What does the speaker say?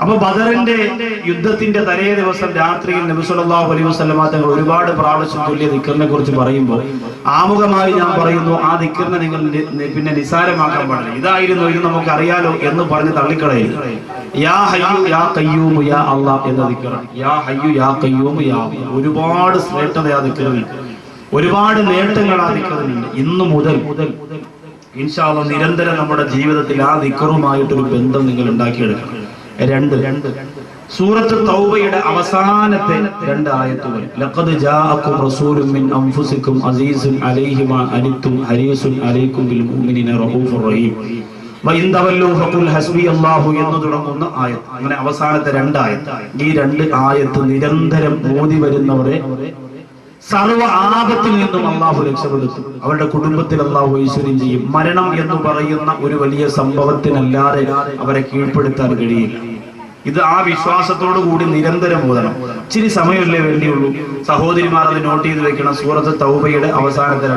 അപ്പൊ ബദറിന്റെ യുദ്ധത്തിന്റെ തലേ ദിവസം രാത്രിയിൽ നബിസുല്ലാഹു അലൈഹി വസ്ലമ തങ്ങൾ ഒരുപാട് പ്രാവശ്യം തുല്യ ദിക്കറിനെ കുറിച്ച് പറയുമ്പോൾ ആമുഖമായി ഞാൻ പറയുന്നു ആ ദിക്കറിനെ നിങ്ങൾ പിന്നെ നിസാരമാക്കാൻ പാടില്ല. ഇതായിരുന്നു ഇത് നമുക്ക് അറിയാലോ എന്ന് പറഞ്ഞ് തള്ളിക്കളയരുത് യാ ഹയ്യു യാ കയ്യൂമു യാ അള്ളാഹ് എന്ന ദിക്കറാണ് യാ ഹയ്യു യാ കയ്യൂമു യാ ഒരുപാട് ശ്രേഷ്ഠത ആ ദിക്കറിനുണ്ട് ഒരുപാട് നേട്ടങ്ങൾ ആ ദിക്കറിനുണ്ട് ഇന്നു മുതൽ ഇൻഷാല്ല നിരന്തരം നമ്മുടെ ജീവിതത്തിൽ ആ ദിക്കറുമായിട്ടൊരു ബന്ധം നിങ്ങൾ ഉണ്ടാക്കിയെടുക്കണം. രണ്ട്. സൂറത്ത് തൗബയുടെ അവസാനത്തെ രണ്ട് ആയത്തുകൾ. ലഖദ് ജാഅക്കും റസൂലുൻ മിൻ അൻഫുസിക്കും അസീസുൻ അലൈഹി മാ ഹരീസുൻ അലൈക്കും ബിൽ മുഅ്മിനീന റഊഫുർ റഹീം. വഇൻ തവല്ലൂ ഫഖുൽ ഹസ്ബി എന്ന് തുടങ്ങുന്ന ആയത്ത്. അങ്ങനെ അവസാനത്തെ രണ്ട് ആയത്ത്. ഈ രണ്ട് ആയത്ത് നിരന്തരം മോദി വരുന്നവരെ സർവ ആപത്തിൽ നിന്നും അള്ളാഹു രക്ഷപ്പെടുത്തും അവരുടെ കുടുംബത്തിൽ അള്ളാഹു ഐശ്വര്യം ചെയ്യും. മരണം എന്ന് പറയുന്ന ഒരു വലിയ സംഭവത്തിനല്ലാതെ അവരെ കീഴ്പ്പെടുത്താൻ കഴിയില്ല. ഇത് ആ വിശ്വാസത്തോടു കൂടി നിരന്തരം ഓതണം. ഇച്ചിരി സമയമല്ലേ വേണ്ടിയുള്ളൂ. സഹോദരിമാർ അത് നോട്ട് ചെയ്ത് വെക്കണം. സൂറത്ത് തൗബയുടെ അവസാനത്തെ